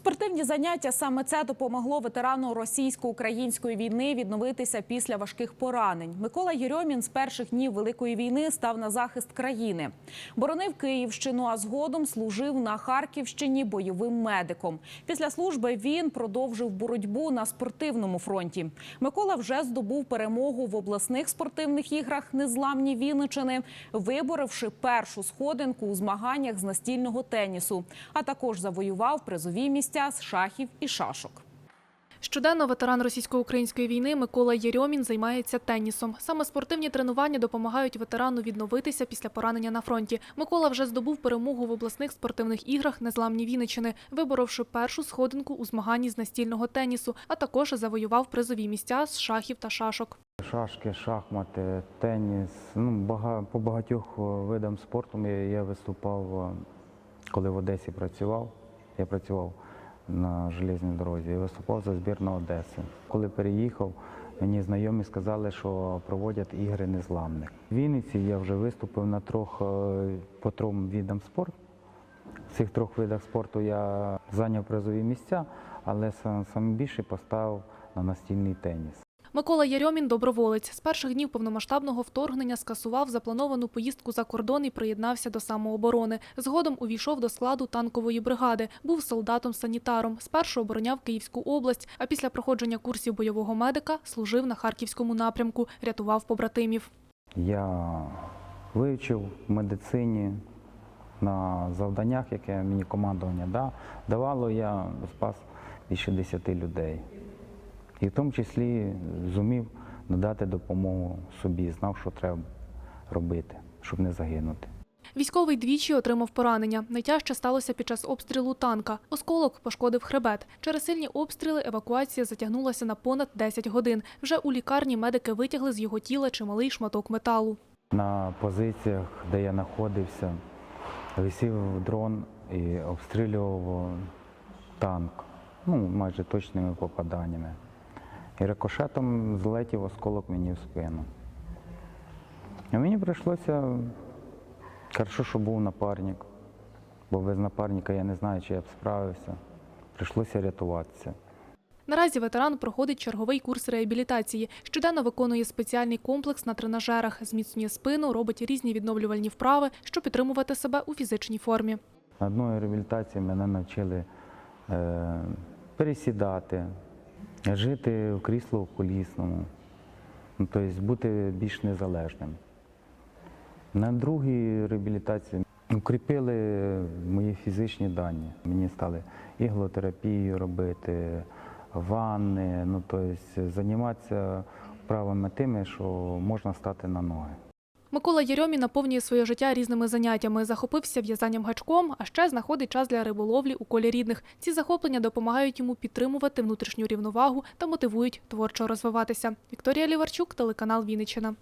por Спортивні заняття саме це допомогло ветерану російсько-української війни відновитися після важких поранень. Микола Єрьомін з перших днів великої війни став на захист країни. Боронив Київщину, а згодом служив на Харківщині бойовим медиком. Після служби він продовжив боротьбу на спортивному фронті. Микола вже здобув перемогу в обласних спортивних іграх Незламні Вінничини, виборивши першу сходинку у змаганнях з настільного тенісу, а також завоював призові місця з шахів і шашок. Щоденно ветеран російсько-української війни Микола Єрьомін займається тенісом. Саме спортивні тренування допомагають ветерану відновитися після поранення на фронті. Микола вже здобув перемогу в обласних спортивних іграх Незламні Вінничини, виборовши першу сходинку у змаганні з настільного тенісу, а також завоював призові місця з шахів та шашок. Шашки, шахмати, теніс. Ну, бага, по багатьох е, видам спорту я, я виступав, е, коли в Одесі працював. Я працював на железній дорозі. і виступав за збірну Одеси. Коли переїхав, мені знайомі сказали, що проводять ігри незламних. В Вінниці я вже виступив на трьох е, по трьом видам спорту. В цих трьох видах спорту я зайняв призові місця, але сам, більше поставив на настільний теніс. Микола Єрьомін – доброволець. З перших днів повномасштабного вторгнення скасував заплановану поїздку за кордон і приєднався до самооборони. Згодом увійшов до складу танкової бригади. Був солдатом-санітаром. Спершу обороняв Київську область, а після проходження курсів бойового медика служив на Харківському напрямку, рятував побратимів. Я вивчив медицині на завданнях, яке мені командування да- давало, я спас більше 10 людей. І в тому числі зумів надати допомогу собі, знав, що треба робити, щоб не загинути. Військовий двічі отримав поранення. Найтяжче сталося під час обстрілу танка. Осколок пошкодив хребет. Через сильні обстріли евакуація затягнулася на понад 10 годин. Вже у лікарні медики витягли з його тіла чималий шматок металу. На позиціях, де я знаходився, висів дрон і обстрілював танк, ну, майже точними попаданнями. І рикошетом злетів осколок мені в спину. А мені прийшлося, хорошо, що був напарник, бо без напарника я не знаю, чи я б справився. Прийшлося рятуватися. Наразі ветеран проходить черговий курс реабілітації. Щоденно виконує спеціальний комплекс на тренажерах, зміцнює спину, робить різні відновлювальні вправи, щоб підтримувати себе у фізичній формі. На одної реабілітації мене навчили е, пересідати, жити в крісло колісному, тобто бути більш незалежним. На другій реабілітації укріпили мої фізичні дані. Мені стали іглотерапію робити, ванни, ну, тобто займатися вправами тими, що можна стати на ноги. Микола Єрьомі наповнює своє життя різними заняттями. Захопився в'язанням гачком, а ще знаходить час для риболовлі у колі рідних. Ці захоплення допомагають йому підтримувати внутрішню рівновагу та мотивують творчо розвиватися. Вікторія Ліварчук, телеканал Вінниччина.